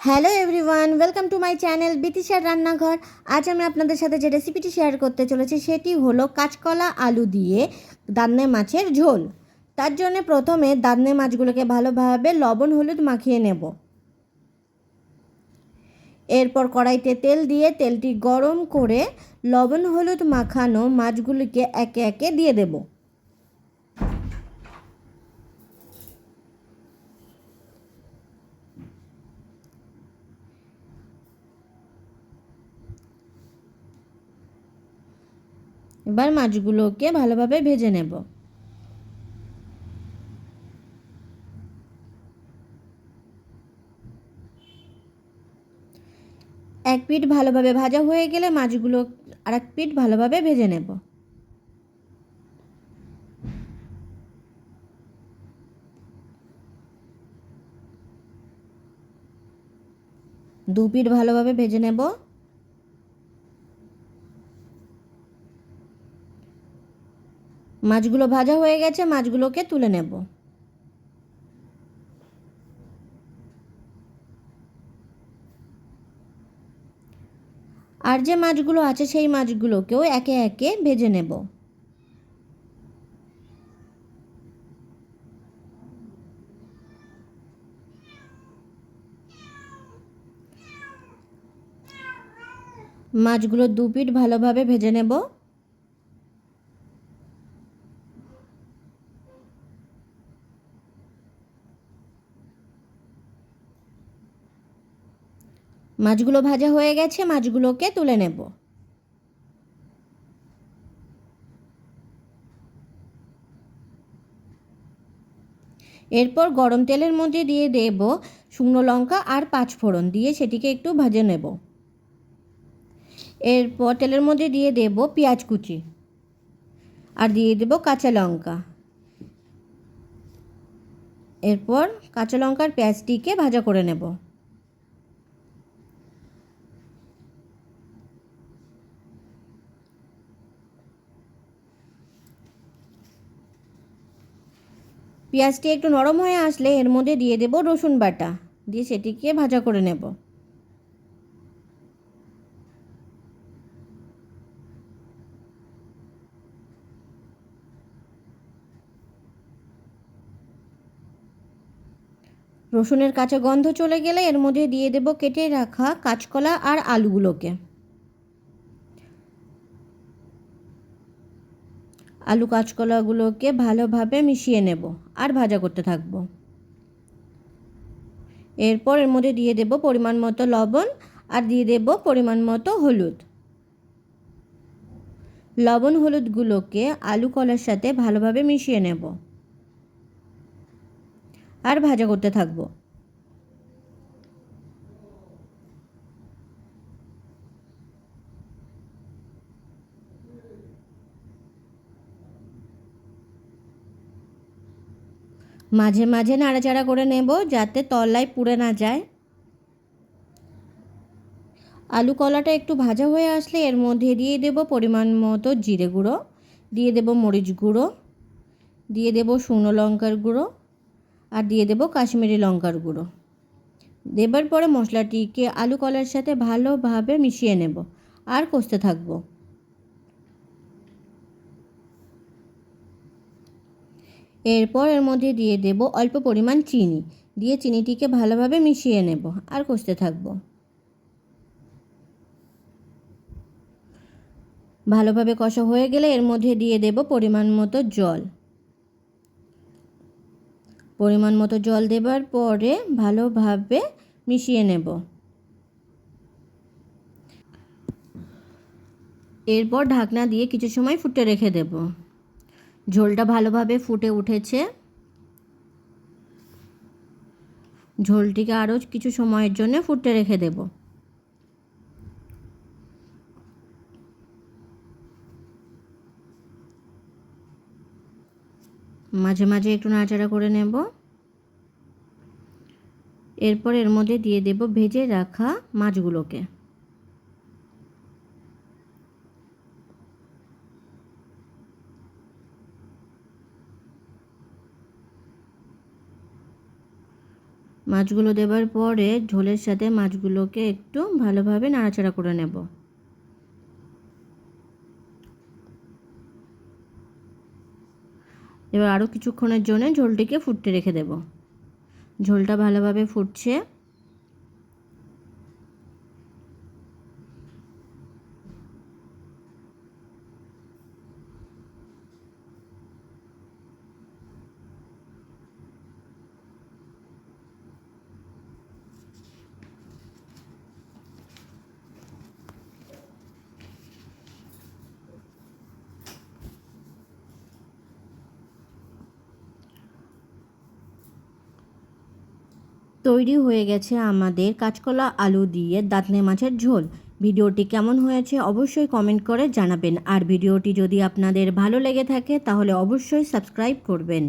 Hello everyone, welcome to my channel বিতিশার রান্নাঘর। আজ আমি আপনাদের সাথে যে রেসিপিটি শেয়ার করতে চলেছি, সেটি হলো কাঁচকলা আলু দিয়ে দান্নে মাছের ঝোল। তার জন্য প্রথমে দান্নে মাছগুলোকে ভালোভাবে লবণ হলুদ মাখিয়ে নেব। এরপর কড়াইতে তেল দিয়ে তেলটি গরম করে লবণ হলুদ মাখানো মাছগুলিকে একে একে দিয়ে দেবো। এবার মাছগুলোকে ভালোভাবে ভেজে নেব। এক পিঠ ভালোভাবে ভাজা হয়ে গেলে মাছগুলো আর এক পিঠ ভালোভাবে ভেজে নেব। দু পিঠ ভালোভাবে ভেজে নেব। মাছগুলো ভাজা হয়ে গেছে, মাছগুলোকে তুলে নেব। আর যে মাছগুলো আছে, সেই মাছগুলোকেও একে একে ভেজে নেব। মাছগুলো দু পিঠ ভালোভাবে ভেজে নেব। মাছগুলো ভাজা হয়ে গেছে, মাছগুলোকে তুলে নেব। এরপর গরম তেলের মধ্যে দিয়ে দেব শুকনো লঙ্কা আর পাঁচ ফোড়ন দিয়ে সেটিকে একটু ভাজে নেব। এরপর তেলের মধ্যে দিয়ে দেব পেঁয়াজ কুচি আর দিয়ে দেব কাঁচা লঙ্কা। এরপর কাঁচা লঙ্কার পেঁয়াজটিকে ভাজা করে নেব। পেঁয়াজটি একটু নরম হয়ে আসলে এর মধ্যে দিয়ে দেব রসুন বাটা। দিয়ে সেটিকে ভাজা করে নেব। রসুনের কাঁচা গন্ধ চলে গেলে এর মধ্যে দিয়ে দেব কেটে রাখা কাঁচকলা আর আলুগুলোকে। আলু কাঁচকলাগুলোকে ভালোভাবে মিশিয়ে নেব আর ভাজা করতে থাকব। এরপর এর মধ্যে দিয়ে দেব পরিমাণ মতো লবণ আর দিয়ে দেব পরিমাণ মতো হলুদ। লবণ হলুদগুলোকে আলু কলার সাথে ভালোভাবে মিশিয়ে নেব আর ভাজা করতে থাকব। মাঝে মাঝে নাড়াচাড়া করে নেব যাতে তলায় পুড়ে না যায়। আলু কলাটা একটু ভাজা হয়ে আসলে এর মধ্যে দিয়ে দেব পরিমাণ মতো জিরে গুঁড়ো, দিয়ে দেব মরিচ গুঁড়ো, দিয়ে দেব শুকনো লঙ্কার গুঁড়ো আর দিয়ে দেব কাশ্মীরি লঙ্কার গুঁড়ো। দেবার পরে মশলাটিকে আলু কলার সাথে ভালোভাবে মিশিয়ে নেব আর কষতে থাকব। এরপর এর মধ্যে দিয়ে দেব অল্প পরিমাণ চিনি। দিয়ে চিনিটিকে ভালোভাবে মিশিয়ে নেব আর কষতে থাকব। ভালোভাবে কষা হয়ে গেলে এর মধ্যে দিয়ে দেব পরিমাণ মতো জল। পরিমাণ মতো জল দেবার পরে ভালোভাবে মিশিয়ে নেব। এরপর ঢাকনা দিয়ে কিছু সময় ফুটে রেখে দেবো। ঝোলটা ভালোভাবে ফুটে উঠেছে। ঝোলটিকে আরও কিছু সময়ের জন্য ফুটতে রেখে দেব। মাঝে মাঝে একটু নাড়াচাড়া করে নেব। এরপর এর মধ্যে দিয়ে দেব ভেজে রাখা মাছগুলোকে। মাছগুলো দেবার পরে ঝোলের সাথে মাছগুলোকে একটু ভালোভাবে নাড়াচাড়া করে নেব। এবার আরও কিছুক্ষণের জন্য ঝোলটিকে ফুটতে রেখে দেব। ঝোলটা ভালোভাবে ফুটছে। তৈরি হয়ে গেছে আমাদের কাঁচকলা আলু দিয়ে দাঁতনে মাছের ঝোল। ভিডিওটি কেমন হয়েছে অবশ্যই কমেন্ট করে জানাবেন। আর ভিডিওটি যদি আপনাদের ভালো লেগে থাকে তাহলে অবশ্যই সাবস্ক্রাইব করবেন।